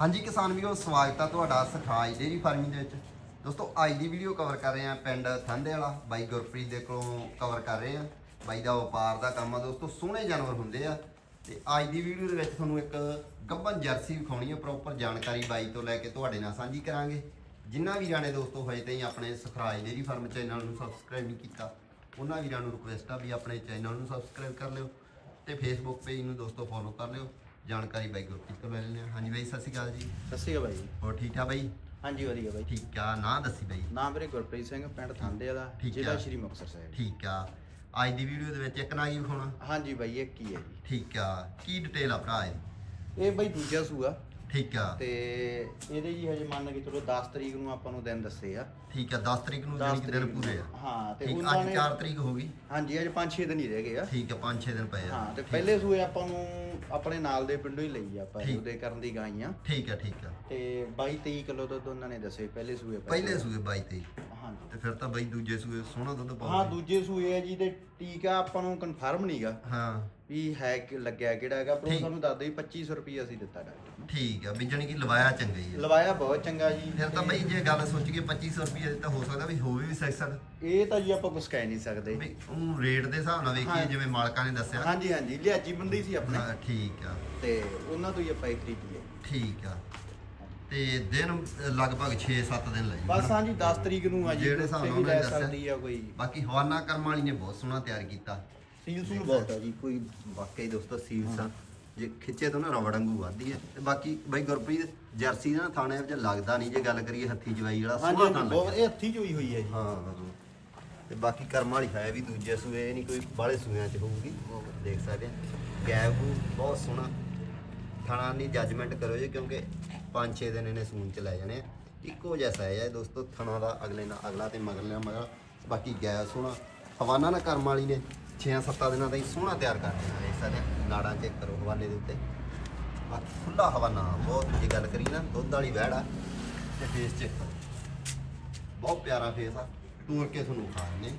ਹਾਂਜੀ ਕਿਸਾਨ ਵੀਰੋ, ਸਵਾਗਤ ਆ ਤੁਹਾਡਾ ਸਖਰਾਜ ਡੇਰੀ ਫਾਰਮਿੰਗ ਦੇ ਵਿੱਚ। ਦੋਸਤੋ, ਅੱਜ ਦੀ ਵੀਡੀਓ ਕਵਰ ਕਰ ਰਹੇ ਆ ਪਿੰਡ ਥੰਦੇ ਵਾਲਾ। ਬਾਈ ਗੁਰਪ੍ਰੀਤ ਦੇ ਕੋਲੋਂ ਕਵਰ ਕਰ ਰਹੇ ਆ ਬਾਈ ਦਾ ਵਪਾਰ ਦਾ ਕੰਮ ਆ ਦੋਸਤੋ, ਸੋਹਣੇ ਜਾਨਵਰ ਹੁੰਦੇ ਆ। ਤੇ ਅੱਜ ਦੀ ਵੀਡੀਓ ਦੇ ਵਿੱਚ ਤੁਹਾਨੂੰ ਇੱਕ ਗੱਬਨ ਜਰਸੀ ਵਿਖਾਉਣੀ ਆ ਪ੍ਰੋਪਰ ਜਾਣਕਾਰੀ ਬਾਈ ਤੋਂ ਲੈ ਕੇ ਤੁਹਾਡੇ ਨਾਲ ਸਾਂਝੀ ਕਰਾਂਗੇ। ਜਿਨ੍ਹਾਂ ਵੀਰਾਂ ਨੇ ਦੋਸਤੋ ਹਜੇ ਤੇ ਆਪਣੇ ਸਖਰਾਜ ਡੇਰੀ ਫਾਰਮ ਚੈਨਲ ਨੂੰ ਸਬਸਕ੍ਰਾਈਬ ਨਹੀਂ ਕੀਤਾ, ਉਹਨਾਂ ਵੀਰਾਂ ਨੂੰ ਰਿਕੁਐਸਟ ਆ ਵੀ ਆਪਣੇ ਚੈਨਲ ਨੂੰ ਸਬਸਕ੍ਰਾਈਬ ਕਰ ਲਿਓ ਤੇ ਫੇਸਬੁੱਕ ਪੇਜ ਨੂੰ ਦੋਸਤੋ ਫੋਲੋ ਕਰ ਲਿਓ। ਜਾਣਕਾਰੀ ਬਾਈ ਗੁਰਪ੍ਰੀਤ ਤੋਂ ਲੈ ਲੈਂਦੇ ਹਾਂ ਹਾਂਜੀ ਬਾਈ ਸਤਿ ਸ਼੍ਰੀ ਅਕਾਲ ਜੀ। ਸਤਿ ਸ਼੍ਰੀ ਅਕਾਲ ਬਾਈ। ਹੋਰ ਠੀਕ ਠਾਕ ਬਾਈ? ਹਾਂਜੀ ਵਧੀਆ ਬਾਈ। ਠੀਕ ਆ ਨਾਂ ਦੱਸੀ ਬਾਈ। ਨਾਮ ਵੀਰੇ ਗੁਰਪ੍ਰੀਤ ਸਿੰਘ ਪਿੰਡ ਥਾਂਦੇ ਵਾਲਾ ਠੀਕ ਜ਼ਿਲ੍ਹਾ। ਸ਼੍ਰੀ ਮੁਕਤਸਰ ਸਾਹਿਬ। ਠੀਕ ਆ। ਅੱਜ ਦੀ ਵੀਡੀਓ ਦੇ ਵਿੱਚ ਇੱਕ ਨਾ ਕੀ ਵਿਖਾਉਣਾ? ਹਾਂਜੀ ਬਾਈ ਇਹ ਕੀ ਹੈ ਜੀ। ਠੀਕ ਆ। ਕੀ ਡਿਟੇਲ ਆ ਭਰਾ ਇਹਦੀ ਇਹ ਬਾਈ ਦੂਜਾ ਸੂਆ। ਠੀਕ ਆ। ਤੇ ਇਹਦੇ ਜੀ ਹਜੇ ਮੰਨ ਕੇ ਚਲੋ 10 ਤਰੀਕ ਨੂੰ ਆਪਾਂ ਨੂੰ ਦਿਨ ਦੱਸੇ ਆ। ਠੀਕ ਆ 10 ਤਰੀਕ ਨੂੰ 10 ਜਾਨੀ ਕਿ ਦਿਨ ਤਰੀਕ ਨੂੰ। ਪੂਰੇ ਆ। ਹਾਂ ਤੇ ਠੀਕ ਉਹਨਾਂ ਅੱਜ ਨੇ 4 ਤਰੀਕ ਹੋ ਗਈ। ਹਾਂਜੀ ਅੱਜ 5-6 ਦਿਨ ਹੀ ਰਹਿ ਗਏ ਆ। ਠੀਕ ਆ 5-6 ਦਿਨ ਪਏ ਆ। ਹਾਂ ਤੇ ਠੀਕ- ਪਹਿਲੇ ਸੂਏ ਆਪਾਂ ਨੂੰ ਆਪਣੇ ਨਾਲ ਦੇ ਪਿੰਡੋਂ ਹੀ ਲਈ ਆਪਾਂ ਠੀਕ। ਉਹਦੇ ਕਰਨ ਦੀ ਗਾਈਆਂ ਠੀਕ ਆ ਠੀਕ ਆ। ਤੇ 22-23 ਕਿਲੋ ਦੁੱਧ ਉਹਨਾਂ ਨੇ ਦੱਸੇ ਪਹਿਲੇ ਸੂਏ ਪਏ ਪਹਿਲੇ ਸੂਏ 22 ਤੇ ਹਾਂਜੀ। ਤੇ ਫਿਰ ਤਾਂ ਬਾਈ ਦੂਜੇ ਸੂਏ ਸੋਹਣਾ ਦੁੱਧ ਹਾਂ ਪਾਉਂਦੇ ਦੂਜੇ ਸੂਏ ਆ ਜੀ ਤੇ ਟੀਕਾ ਆਪਾਂ ਨੂੰ ਕਨਫਰਮ ਨਹੀਂਗਾ ਹਾਂ। ਵੀ ਹੈ ਕਿ ਲੱਗਿਆ ਕਿਹੜਾ ਹੈਗਾ ਪਰ ਉਹ ਠੀਕ। ਸਾਨੂੰ ਦੱਸਦੇ ਵੀ 2500 ਰੁਪਏ ਅਸੀਂ ਦਿੱਤਾ ਡਾਕਟਰ। ਠੀਕ ਆ ਵੀ ਜਾਨੀ ਕਿ ਲਵਾਇਆ ਚੰਗਾ ਹੀ ਆ। ਲਵਾਇਆ ਬਹੁਤ ਚੰਗਾ ਜੀ। ਫਿਰ ਤਾਂ ਬਾਈ ਜੇ ਗੱਲ ਸੋਚੀਏ 2500 ਰੁਪਏ ਤਾਂ ਹੋ ਸਕਦਾ ਵੀ ਹੋਵੇ ਵੀ ਸੈਕਸਡ ਇਹ ਤਾਂ ਜੀ ਆਪਾਂ ਕੁਝ ਕਹਿ ਨਹੀਂ ਸਕਦੇ। ਵੀ ਉਹ ਰੇਟ ਦੇ ਹਿਸਾਬ ਨਾਲ ਵੇਖੀਏ ਹਾਂ। ਜਿਵੇਂ ਮਾਲਕਾਂ ਨੇ ਦੱਸਿਆ। ਹਾਂਜੀ ਹਾਂਜੀ ਲਿਆਜੀ ਬੰਦੀ ਸੀ ਆਪਣੇ। ਹਾਂ, ਠੀਕ ਆ। ਤੇ ਉਹਨਾਂ ਤੋਂ ਹੀ ਆਪਾਂ ਇਹ ਖਰੀਦੀ ਹੈ ਠੀਕ ਆ। ਤੇ ਦਿਨ ਲਗਭਗ 6-7 ਦਿਨ ਲੱਗੇ। ਬਸ ਹਾਂਜੀ 10 ਤਰੀਕ ਨੂੰ ਆ ਜੀ ਜਿਹੜੇ ਹਿਸਾਬ ਨਾਲ ਵੀ ਲੈ ਉਹਨੇ ਦੱਸਿਆ। ਸਕਦੀ ਆ ਕੋਈ। ਬਾਕੀ ਹਵਾਨਾ ਕਰਮ ਵਾਲੀ ਨੇ ਬਹੁਤ ਸੋਹਣਾ ਤਿਆਰ ਕੀਤਾ। ਸੀਲ ਸੂਲ ਬਹੁਤ ਆ ਜੀ ਕੋਈ ਵਾਕਈ ਦੋਸਤੋ ਸੀਲਸ ਆ ਜੇ ਖਿੱਚੇ ਤਾਂ ਨਾ ਰਬੜ ਵਾਂਗੂ ਵੱਧਦੀ ਹੈ। ਤੇ ਬਾਕੀ ਬਾਈ ਗੁਰਪ੍ਰੀਤ ਜਰਸੀ ਨਾ ਥਾਣੇ ਵਿੱਚ ਲੱਗਦਾ ਨਹੀਂ ਜੇ ਗੱਲ ਕਰੀਏ ਹੱਥੀ ਜਵਾਈ ਵਾਲਾ ਸੋਹਣਾ ਹਾਂਜੀ ਥਾਂ ਬਹੁਤ। ਇਹ ਹੱਥੀ ਚੋਈ ਹੋਈ ਹੈ ਜੀ। ਹਾਂ ਤੇ ਬਾਕੀ ਕਰਮ ਵਾਲੀ ਹੈ ਵੀ ਦੂਜੇ ਸੂਏ ਨਹੀਂ ਕੋਈ ਬਾਹਲੇ ਸੂਇਆਂ 'ਚ ਹੋਊਗੀ ਦੇਖ ਸਕਦੇ ਆ। ਨੂੰ ਬਹੁਤ ਸੋਹਣਾ ਥਾਣਾ ਨਹੀਂ ਜੱਜਮੈਂਟ ਕਰੋ ਜੀ ਕਿਉਂਕਿ 5-6 ਦਿਨ ਇਹਨੇ ਸੂਨ ਚ ਲੈ ਜਾਣੇ ਆ। ਇੱਕੋ ਜੈਸਾ ਹੈ ਦੋਸਤੋ ਥਣਾ ਦਾ ਅਗਲੇ ਨਾਲ ਅਗਲਾ ਤੇ ਮਗਰਲੇ ਮਗਰ ਬਾਕੀ ਗੈਪ ਸੋਹਣਾ। ਹਵਾਨਾ ਨਾ ਕਰਮ ਵਾਲੀ ਨੇ। 6-7 ਦਿਨਾਂ ਦਾ ਹੀ ਸੋਹਣਾ ਤਿਆਰ ਕਰ ਦੇਣਾ ਇਹ ਸਾਰੇ। ਨਾੜਾਂ ਚੈੱਕ ਕਰੋ ਹਵਾਲੇ ਦੇ ਉੱਤੇ। ਬਾਕੀ ਖੁੱਲਾ ਹਵਾਨਾ, ਬਹੁਤ ਜੇ ਗੱਲ ਕਰੀ ਨਾ, ਦੁੱਧ ਵਾਲੀ ਵਹਿੜ ਆ। ਤੇ ਫੇਸ ਚੈੱਕ ਕਰੋ ਬਹੁਤ ਪਿਆਰਾ ਫੇਸ ਆ। ਤੋੜ ਕੇ ਤੁਹਾਨੂੰ ਖਾਣੇ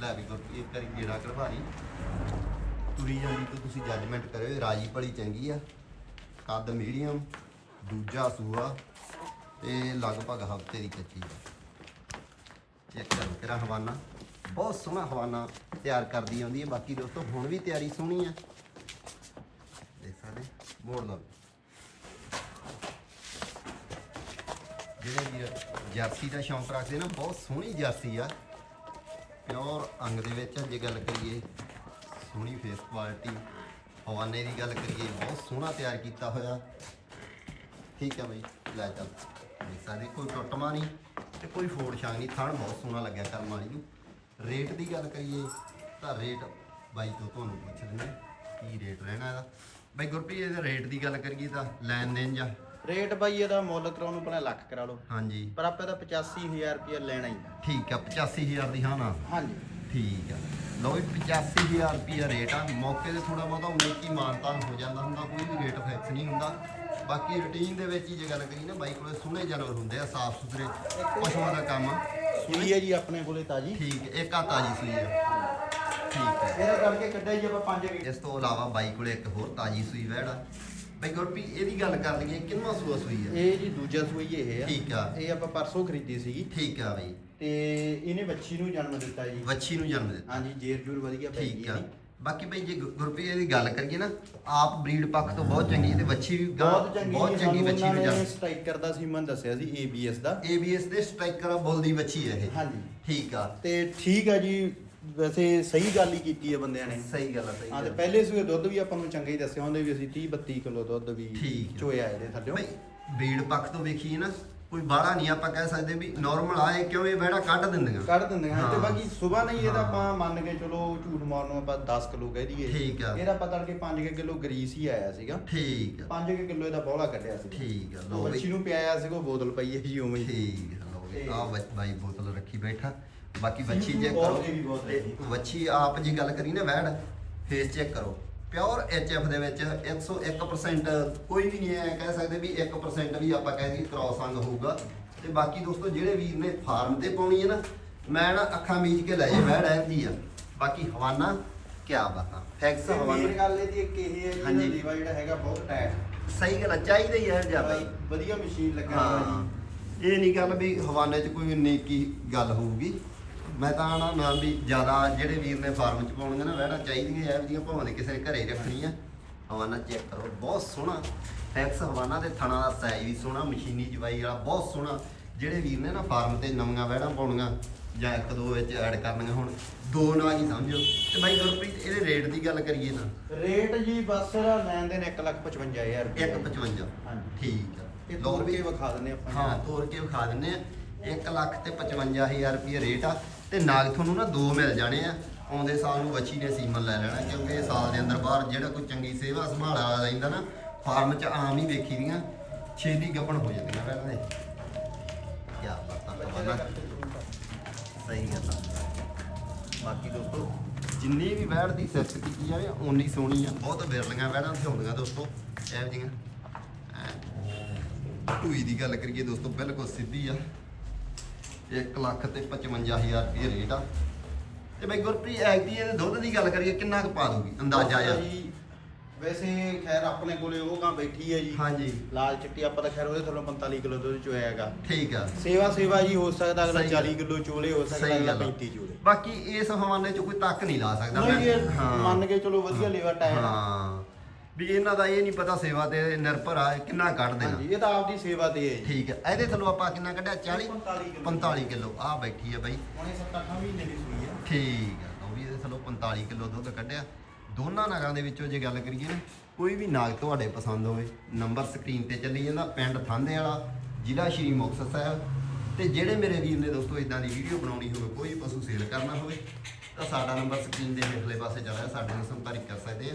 ਲੈ ਵੀ ਗੁਰਪ੍ਰੀਤ ਕਰੀ ਵਾਰੀ ਜਿਹੜਾ ਕਰਵਾਰੀ ਤੁਰੀ ਜਾਂਦੀ ਤਾਂ ਤੁਸੀਂ ਜੱਜਮੈਂਟ ਕਰਿਓ ਰਾਜੀ ਭਲੀ ਚੰਗੀ ਆ। ਕੱਦ ਮੀਡੀਅਮ ਦੂਜਾ ਸੂਆ ਤੇ ਲਗਭਗ ਹਫ਼ਤੇ ਦੀ ਕੱਚੀ ਆ। ਚੈੱਕ ਕਰੋ ਤੇਰਾ ਹਵਾਨਾ। ਬਹੁਤ ਸੋਹਣਾ ਹਵਾਨਾ ਤਿਆਰ ਕਰਦੀ ਆਉਂਦੀ ਹੈ। ਬਾਕੀ ਦੋਸਤੋ, ਹੁਣ ਵੀ ਤਿਆਰੀ ਸੋਹਣੀ ਹੈ। ਦੇਖ ਸਕਦੇ ਮੋੜ ਲਓ। ਜਿਹੜੇ ਵੀਰ ਜਰਸੀ ਦਾ ਸ਼ੌਂਕ ਰੱਖਦੇ ਨਾ, ਬਹੁਤ ਸੋਹਣੀ ਜਰਸੀ ਆ। ਪਿਓਰ ਅੰਗ ਦੇ ਵਿੱਚ ਜੇ ਗੱਲ ਕਰੀਏ, ਸੋਹਣੀ ਫੇਸ ਕੁਆਲਿਟੀ ਹਵਾਨੇ ਦੀ ਗੱਲ ਕਰੀਏ, ਬਹੁਤ ਸੋਹਣਾ ਤਿਆਰ ਕੀਤਾ ਹੋਇਆ। ਠੀਕ ਹੈ ਬਈ, ਲੈ ਚੱਲ। ਦੇਖ ਸਕਦੇ ਕੋਈ ਟੁੱਟਮਾ ਨਹੀਂ ਤੇ ਕੋਈ ਫੋੜ ਛਾਂਗ ਨਹੀਂ ਥਣ ਬਹੁਤ ਸੋਹਣਾ ਲੱਗਿਆ ਕਰਮ ਵਾਲੀ ਨੂੰ। ਰੇਟ ਦੀ ਗੱਲ ਕਰੀਏ ਤਾਂ ਰੇਟ ਬਾਈ ਤੋਂ ਤੁਹਾਨੂੰ ਪੁੱਛ ਦਿੰਦੇ ਕੀ ਰੇਟ ਰਹਿਣਾ ਇਹਦਾ। ਬਾਈ ਗੁਰਪ੍ਰੀਤ ਇਹਦੇ ਰੇਟ ਦੀ ਗੱਲ ਕਰੀਏ ਤਾਂ ਲੈਣ ਦੇਣ ਜਾਂ? ਰੇਟ ਬਾਈ ਇਹਦਾ ਮੁੱਲ ਕਰਾਉਣ ਨੂੰ ਪਹਿਲਾਂ ਲੱਖ ਕਰਾ ਲਓ। ਹਾਂਜੀ। ਪਰ ਆਪਾਂ ਇਹਦਾ 85000 ਰੁਪਏ ਲੈਣਾ ਹੀ ਆ। ਠੀਕ ਆ 85000 ਦੀ ਹਾਂ ਨਾ? ਹਾਂਜੀ। ਠੀਕ ਆ। ਲਓ ਜੀ 85000 ਰੁਪਿਆ ਰੇਟ ਆ। ਮੌਕੇ ਤੇ ਥੋੜਾ ਬਹੁਤਾ ਉਨੇ ਕੀ ਮਾਨਤਾਨ ਹੋ ਜਾਂਦਾ ਹੁੰਦਾ ਕੋਈ ਵੀ ਰੇਟ ਫਿਕਸ ਨਹੀਂ ਹੁੰਦਾ। ਬਾਕੀ ਰੂਟੀਨ ਦੇ ਵਿੱਚ ਹੀ ਜੇ ਗੱਲ ਕਰੀ ਨਾ ਬਾਈ ਕੋਲੇ ਸੋਹਣੇ ਜਾਨਵਰ ਹੁੰਦੇ ਆ ਸਾਫ਼ ਸੁਥਰੇ ਪਸ਼ੂਆਂ ਦਾ ਕੰਮ। ਸੂਈ ਹੈ ਜੀ ਆਪਣੇ ਕੋਲੇ ਤਾਜੀ? ਠੀਕ ਹੈ, ਇੱਕ ਆ ਤਾਜੀ ਸੂਈ ਆ। ਠੀਕ ਹੈ। ਇਹਦਾ ਕਰਕੇ ਕੱਢਿਆ ਜੀ ਆਪਾਂ 5 ਕਿ ਇਸ ਤੋਂ ਇਲਾਵਾ ਬਾਈ ਕੋਲੇ ਇੱਕ ਹੋਰ ਤਾਜੀ ਸੂਈ ਆ। ਬਾਈ ਗੁਰਪੀ ਇਹਦੀ ਗੱਲ ਕਰ ਲਈਏ ਕਿੰਨਾ ਸੂਆ ਸੂਈ ਆ? ਇਹ ਜੀ ਦੂਜਾ ਸੂਈ ਇਹ ਆ। ਠੀਕ ਆ। ਇਹ ਆਪਾਂ ਪਰਸੋਂ ਖਰੀਦੀ ਸੀਗੀ। ਠੀਕ ਆ ਬਾਈ। ਤੇ ਇਹਨੇ ਬੱਚੀ ਨੂੰ ਜਨਮ ਦਿੱਤਾ ਜੀ। ਵੱਛੀ ਨੂੰ ਜਨਮ ਦਿੱਤਾ। ਹਾਂਜੀ ਜੇਰ ਜੂਰ ਵਧੀਆ ਪਈ ਠੀਕ ਆ। ਬਾਕੀ ਬਈ ਜੇ ਗੁ- ਗੁਰਪ੍ਰੀਤ ਦੀ ਗੱਲ ਕਰੀਏ ਨਾ ਆਪ ਬਰੀਡ ਪੱਖ ਤੋਂ ਬਹੁਤ ਚੰਗੀ ਤੇ ਵੱਛੀ ਵੀ ਗਾਂ- ਬਹੁਤ ਚੰਗੀ ਬਹੁਤ ਚੰਗੀ ਵੱਛੀ ਨੂੰ ਜਨਮ ਸਟ੍ਰਾਈਕ ਕਰਦਾ ਸੀ ਮੈਂ ਦੱਸਿਆ ਸੀ ABS ਦਾ। ABS ਦੇ ਸਟ੍ਰਾਈਕਰ ਬੁੱਲ ਦੀ ਵੱਛੀ ਹੈ ਇਹ। ਹਾਂਜੀ। ਠੀਕ ਆ। ਤੇ ਠੀਕ ਆ ਜੀ ਵੈਸੇ ਸਹੀ ਗੱਲ ਹੀ ਕੀਤੀ ਹੈ ਬੰਦਿਆਂ ਨੇ। ਸਹੀ ਗੱਲ ਆ ਸਹੀ ਹਾਂ ਤੇ ਗੱਲ ਆ। ਪਹਿਲੇ ਸੂਏ ਦੁੱਧ ਵੀ ਆਪਾਂ ਨੂੰ ਚੰਗਾ ਹੀ ਦੱਸਿਆ ਹੁੰਦੇ ਵੀ ਅਸੀਂ 30 32 ਕਿਲੋ ਦੁੱਧ ਵੀ ਠੀਕ ਆ। ਚੋਇਆ ਇਹਦੇ ਥੱਲੇ ਬਰੀਡ ਪੱਖ ਤੋਂ ਵੇਖੀਏ ਨਾ ਕੋਈ ਬਾਹਲਾ ਨਹੀਂ ਆਪਾਂ ਕਹਿ ਸਕਦੇ ਵੀ ਨਾਰਮਲ ਆਏ ਕਿਉਂ ਇਹ ਬੈੜਾ ਕੱਢ ਦਿੰਦੀਆਂ? ਕੱਢ ਦਿੰਦੇ ਹਾਂ ਤੇ ਹਾਂ। ਬਾਕੀ ਸਵੇਰ ਨਹੀਂ ਇਹਦਾ ਹਾਂ। ਆਪਾਂ ਮੰਨ ਕੇ ਚਲੋ ਝੂਠ ਮਾਰਨ ਨੂੰ ਆਪਾਂ 10 ਕਿਲੋ ਕਹਿ ਦਈਏ। ਠੀਕ ਆ। ਇਹਦਾ ਪਤਾ ਕਿ 5 ਕਿਲੋ ਗਰੀਸ ਹੀ ਆਇਆ ਸੀਗਾ। ਠੀਕ ਆ। 5 ਕਿਲੋ ਇਹਦਾ ਬੋਲਾ ਕੱਢਿਆ ਸੀ ਠੀਕ ਆ ਲਓ ਬੱਚੀ ਨੂੰ ਪਿਆਇਆ ਸੀਗਾ ਬੋਤਲ ਪਈ ਹੈ ਜੀ ਉਵੇਂ ਹੀ। ਠੀਕ ਤੇ- ਆ ਬਾਈ ਬੋਤਲ ਰੱਖੀ ਬੈਠਾ। ਬਾਕੀ ਵੱਛੀ ਚੈੱਕ ਬਹੁਤ ਕਰੋ। ਬਹੁਤ ਤੇ। ਵੱਛੀ ਆਪ ਜੀ ਗੱਲ ਕਰੀ ਨਾ ਵੈੜ। ਫੇਸ ਚੈੱਕ ਕਰੋ। ਪਿਓਰ ਐਚਐਫ ਦੇ ਵਿੱਚ 101% ਕੋਈ ਵੀ ਨਹੀਂ ਐ ਕਹਿ ਸਕਦੇ ਵੀ 1% ਵੀ ਆਪਾਂ ਕਹਿ ਦਈਏ ਕ੍ਰਾਸ ਅੰਗ ਹੋਊਗਾ। ਤੇ ਬਾਕੀ ਦੋਸਤੋ ਜਿਹੜੇ ਵੀਰ ਨੇ ਫਾਰਮ ਤੇ ਪਾਉਣੀ ਹੈ ਨਾ ਮੈਂ ਨਾ ਅੱਖਾਂ ਮੀਚ ਕੇ ਲੈ ਜੇ ਵੈੜ ਐਂਦੀ ਆ। ਬਾਕੀ ਹਵਾਨਾ ਕੀ ਬਾਤਾਂ। ਫੈਕਸ ਹਵਾਨਾ। ਗੱਲ ਇਹਦੀ ਇੱਕ ਇਹ ਹੈ ਜੀ ਹਾਂਜੀ। ਇਹਦਾ ਲੀਵਾ ਜਿਹੜਾ ਹੈਗਾ ਬਹੁਤ ਟਾਈਟ ਸਹੀ ਗੱਲ ਚਾਹੀਦਾ ਹੀ ਹੈ ਜ਼ਿਆਦਾ। ਵਧੀਆ ਮਸ਼ੀਨ ਲੱਗਾ ਹੋਇਆ ਹਾਂ। ਜੀ। ਇਹ ਨਹੀਂ ਗੱਲ ਵੀ ਹਵਾਨੇ 'ਚ ਕੋਈ ਨੇਕੀ ਗੱਲ ਹੋਊਗੀ। ਮੈਂ ਤਾਂ ਨਾ ਨਾ ਵੀ ਜ਼ਿਆਦਾ ਜਿਹੜੇ ਵੀਰ ਨੇ ਫਾਰਮ 'ਚ ਪਾਉਣਗੇ ਨਾ ਵਹਿਣਾ ਚਾਹੀਦੀਆਂ ਐ ਜਿਹਦੀਆਂ ਭਾਵੇਂ ਕਿਸੇ ਨੇ ਘਰੇ ਰੱਖਣੀਆਂ। ਹਵਾਨਾ ਚੈੱਕ ਕਰੋ ਬਹੁਤ ਸੋਹਣਾ। ਫੈਕਸ ਹਵਾਨਾ ਦੇ ਥਣਾ ਦਾ ਸਾਈਜ਼ ਵੀ ਸੋਹਣਾ ਮਸ਼ੀਨੀ ਜਵਾਈ ਵਾਲਾ ਬਹੁਤ ਸੋਹਣਾ। ਜਿਹੜੇ ਵੀਰ ਨੇ ਨਾ ਫਾਰਮ ਤੇ ਨਵੀਆਂ ਵਹਿਣਾ ਪਾਉਣੀਆਂ ਜਾਂ ਇੱਕ ਦੋ ਵਿੱਚ ਐਡ ਕਰਨੀਆਂ ਹੁਣ ਦੋ ਨਾਲ ਹੀ ਸਮਝੋ। ਤੇ ਬਾਈ ਗੁਰਪ੍ਰੀਤ ਇਹਦੇ ਰੇਟ ਦੀ ਗੱਲ ਕਰੀਏ ਤਾਂ। ਰੇਟ ਜੀ ਬਸ ਲੈਣ ਦੇ ਨੇ 155000 ਰੁਪਏ। 155 ਹਾਂਜੀ। ਠੀਕ ਆ। ਇਹ ਵੀ ਕੇ ਵਿਖਾ ਦਿੰਦੇ ਆਪਾਂ ਹਾਂ ਤੋੜ ਕੇ ਵਿਖਾ ਦਿੰਨੇ ਆ। 1 ਲੱਖ ਤੇ 55000 ਰੁਪਏ ਰੇਟ ਆ। ਤੇ ਨਾਗ ਤੁਹਾਨੂੰ ਨਾ ਦੋ ਮਿਲ ਜਾਣੇ ਆ। ਆਉਂਦੇ ਸਾਲ ਨੂੰ ਬੱਚੀ ਨੇ ਸੀਮਨ ਲੈ ਲੈਣਾ ਕਿਉਂਕਿ ਇਹ ਸਾਲ ਦੇ ਅੰਦਰ ਬਾਹਰ ਜਿਹੜਾ ਕੋਈ ਚੰਗੀ ਸੇਵਾ ਸੰਭਾਲ ਵਾਲਾ ਰਹਿੰਦਾ ਨਾ ਫਾਰਮ 'ਚ ਆਮ ਹੀ ਵੇਖੀ ਦੀਆਂ ਛੇਤੀ ਗੱਪਣ ਹੋ ਜਾਂਦੀਆਂ ਪਹਿਲਾਂ ਦੇ ਕੀ ਬਾਤਾਂ ਕਰਨਾ। ਸਹੀ ਗੱਲ ਆ। ਬਾਕੀ ਦੋਸਤੋ ਜਿੰਨੀ ਵੀ ਵੈੜ ਦੀ ਸਿਫਤ ਕੀਤੀ ਜਾਵੇ ਓਨੀ ਸੋਹਣੀ ਆ। ਬਹੁਤ ਵਿਰਲੀਆਂ ਵੈੜਾਂ ਦਿਖਾਉਂਦੀਆਂ ਦੋਸਤੋ ਇਹੋ ਜਿਹੀਆਂ। ਐਂ। ਢੂਈ ਦੀ ਗੱਲ ਕਰੀਏ ਦੋਸਤੋ ਬਿਲਕੁਲ ਸਿੱਧੀ ਆ। 1 ਲੱਖ ਤੇ 55000 ਰੁਪਏ ਰੇਟ ਆ। ਤੇ ਬਈ ਗੁਰਪ੍ਰੀਤ ਐਗਦੀ ਇਹਦੇ ਦੁੱਧ ਦੀ ਗੱਲ ਕਰੀਏ ਕਿੰਨਾ ਕੁ ਪਾ ਦੂਗੀ ਅੰਦਾਜ਼ਾ ਆ ਜੀ ਵੈਸੇ ਖੈਰ ਆਪਣੇ ਕੋਲੇ ਉਹ ਗਾਂ ਬੈਠੀ ਹੈ ਜੀ। ਹਾਂਜੀ। ਲਾਲ ਚਿੱਟੀ ਆਪਾਂ ਤਾਂ ਖੈਰ ਉਹਦੇ ਥੱਲੋਂ 45 ਕਿਲੋ ਦੁੱਧ ਚੋਇਆ ਹੈਗਾ। ਠੀਕ ਆ। ਸੇਵਾ ਸੇਵਾ ਜੀ ਹੋ ਸਕਦਾ ਅਗਲਾ ਸਹੀ ਗੱਲ। 40 ਕਿਲੋ ਚੋਲੇ ਹੋ ਸਕਦਾ ਸਹੀ ਅਗਲਾ ਗੱਲ ਆ। 35 ਚੋਲੇ। ਬਾਕੀ ਇਸ ਹਵਾਨੇ 'ਚ ਕੋਈ ਤੱਕ ਨਹੀਂ ਲਾ ਸਕਦਾ ਨਹੀਂ ਮੈਂ- ਇਹ। ਮੰਨ ਕੇ ਚਲੋ ਵਧੀਆ ਲੇਵਾ ਟਾਇਰ ਆ। ਹਾਂ। ਵੀ ਇਹਨਾਂ ਦਾ ਇਹ ਨਹੀਂ ਪਤਾ ਸੇਵਾ ਤੇ ਨਿਰਭਰ ਆ ਕਿੰਨਾ ਕੱਢ ਦੇਣਾ ਹਾਂਜੀ ਇਹ ਤਾਂ ਆਪਦੀ ਸੇਵਾ ਤੇ ਹੈ ਜੀ। ਠੀਕ ਹੈ ਇਹਦੇ ਥੱਲੋਂ ਆਪਾਂ ਕਿੰਨਾ ਕੱਢਿਆ? 40 45 ਕਿਲੋ। 45 ਕਿਲੋ। ਆ ਬੈਠੀ ਆ ਬਾਈ। ਹੁਣ ਇਹ 7-8 ਮਹੀਨੇ ਦੀ ਸੂਈ ਆ। ਠੀਕ ਹੈ ਉਹ ਵੀ ਇਹਦੇ ਥੱਲੋਂ 45 ਕਿਲੋ ਦੁੱਧ ਕੱਢਿਆ। ਦੋਨਾਂ ਨਗਾਂ ਦੇ ਵਿੱਚੋਂ ਜੇ ਗੱਲ ਕਰੀਏ ਨਾ ਕੋਈ ਵੀ ਨਾਗ ਤੁਹਾਡੇ ਪਸੰਦ ਹੋਵੇ ਨੰਬਰ ਸਕਰੀਨ ਤੇ ਚੱਲੀ ਜਾਂਦਾ ਪਿੰਡ ਥਾਂਦੇ ਵਾਲਾ ਜ਼ਿਲ੍ਹਾ ਸ਼੍ਰੀ ਮੁਕਤਸਰ ਸਾਹਿਬ। ਤੇ ਜਿਹੜੇ ਮੇਰੇ ਵੀਰ ਨੇ ਦੋਸਤੋ ਇਦਾਂ ਦੀ ਵੀਡੀਓ ਬਣਾਉਣੀ ਹੋਵੇ ਕੋਈ ਪਸ਼ੂ ਸੇਲ ਕਰਨਾ ਹੋਵੇ ਤਾਂ ਸਾਡਾ ਨੰਬਰ ਸਕਰੀਨ ਦੇ ਹੇਠਲੇ ਪਾਸੇ ਚੱਲ ਰਿਹਾ ਸਾਡੇ ਨਾਲ ਸੰਪਰਕ ਕਰ ਸਕਦੇ ਆ।